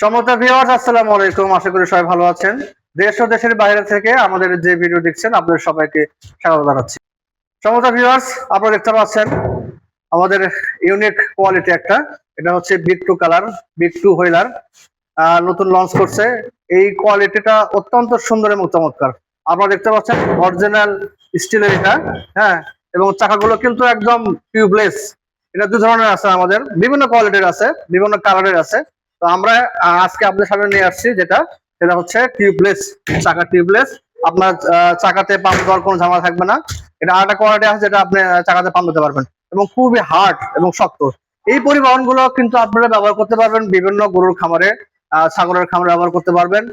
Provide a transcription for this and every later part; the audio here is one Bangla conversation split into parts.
সমতা ভিউয়ার্স আসসালামু আলাইকুম। আশা করি সবাই ভালো আছেন। দেশ ও দেশের বাইরে থেকে আমাদের যে ভিডিও দেখছেন, আপনাদের সবাইকে স্বাগত জানাচ্ছি। সমতা ভিউয়ার্স আপনারা দেখতে পাচ্ছেন, আমাদের ইউনিক কোয়ালিটি একটা। এটা হচ্ছে big two colour big two wheeler নতুন লঞ্চ করছে। এই কোয়ালিটিটা অত্যন্ত সুন্দর এবং চমৎকার। আপনারা দেখতে পাচ্ছেন অরিজিনাল স্টিলের এটা। হ্যাঁ এবং চাকাগুলো কিন্তু একদম টিউবলেস এটা দু ধরনের আছে আমাদের। বিভিন্ন কোয়ালিটির আছে, বিভিন্ন কালারের আছে। তো আমরা আজকে আপনাদের সামনে নিয়ে আসছি যেটা, সেটা হচ্ছে টিউবলেস চাকা টিউবলেস আপনার চাকাতে পাম্প দেওয়ার কোনো ঝামেলা থাকবে না। এটা আরেকটা কোয়ালিটি আছে যেটা আপনি চাকাতে পাম্প দিতে পারবেন। এবং খুবই হার্ড এবং শক্ত। এই পরিবহনগুলো কিন্তু আপনারা ব্যবহার করতে পারবেন বিভিন্ন গরুর খামারে ছাগলের খামারে ব্যবহার করতে পারবেন।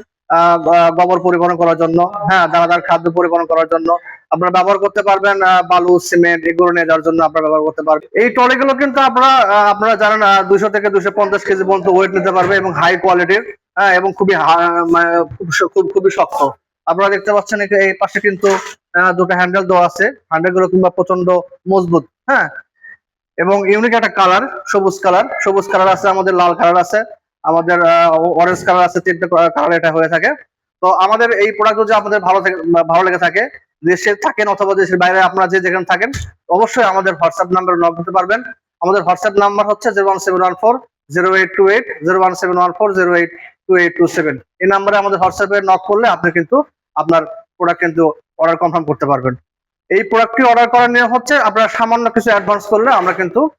গোবর পরিবহন করার জন্য হ্যাঁ দানাদার খাদ্য পরিবহন করার জন্য। আপনারা ব্যবহার করতে পারবেন বালু, সিমেন্ট, এগুলো নিয়ে যাওয়ার জন্য আপনারা ব্যবহার করতে পারবেন। এই ট্রলিগুলো কিন্তু আপনারা আপনারা জানেন দুশো থেকে দুশো পঞ্চাশ কেজি পর্যন্ত ওয়েট নিতে পারবে এবং হাই কোয়ালিটির হ্যাঁ এবং খুবই মানে খুব খুবই শক্ত। আপনারা দেখতে পাচ্ছেন এই পাশে কিন্তু দুটো হ্যান্ডেল দেওয়া আছে। হ্যান্ডেলগুলো কিন্তু প্রচণ্ড মজবুত হ্যাঁ। এবং ইউনিক একটা কালার সবুজ কালার সবুজ কালার আছে, আমাদের লাল কালার আছে। আমাদের অরেঞ্জ কালার আছে, তিনটে কালার এটা হয়ে থাকে। তো আমাদের এই প্রোডাক্ট যদি আপনাদের ভালো ভালো লেগে থাকে, দেশে থাকেন অথবা দেশের বাইরে আপনারা যে যেখানে থাকেন, অবশ্যই আমাদের হোয়াটসঅ্যাপ নাম্বার নক দিতে পারবেন। আমাদের হোয়াটসঅ্যাপ নাম্বার হচ্ছে zero one seven one four zero eight two eight zero one seven one four zero eight two eight two seven এই নাম্বারে আমাদের হোয়াটসঅ্যাপে নক করলে আপনি কিন্তু আপনার প্রোডাক্ট কিন্তু অর্ডার কনফার্ম করতে পারবেন। এই প্রোডাক্টটি অর্ডার করার নিয়ম হচ্ছে, আপনারা সামান্য কিছু অ্যাডভান্স করলে আমরা কিন্তু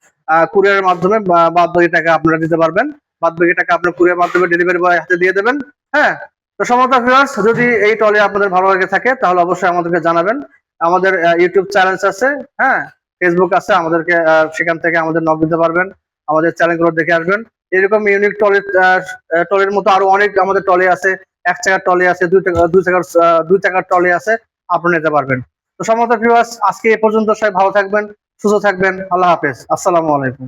কুরিয়ারের মাধ্যমে বা- বাদ বাকি টাকা আপনারা দিতে পারবেন। বাদ বাকি টাকা আপনার কুরিয়ার মাধ্যমে ডেলিভারি বয় হাতে দিয়ে দেবেন হ্যাঁ? তো সমস্ত ভিউয়ার্স যদি এই টলে আপনাদের ভালো লেগে থাকে, তাহলে অবশ্যই আমাদেরকে জানাবেন। আমাদের ইউটিউব চ্যানেল আছে হ্যাঁ? ফেসবুক আছে, আমাদেরকে সেখান থেকে আমাদের নক দিতে পারবেন, আমাদের চ্যানেলগুলো দেখে আসবেন। এরকম ইউনিক টলের টলের মতো আরও অনেক আমাদের টলে আছে, এক চাকার টলে আছে, দুই টাকা দুই চাকার দুই চাকার টলে আছে আপনি নিতে পারবেন। তো সমস্ত ভিউয়ার্স আজকে এ পর্যন্ত সবাই ভালো থাকবেন, সুস্থ থাকবেন, আল্লাহ হাফেজ, আসসালামু আলাইকুম।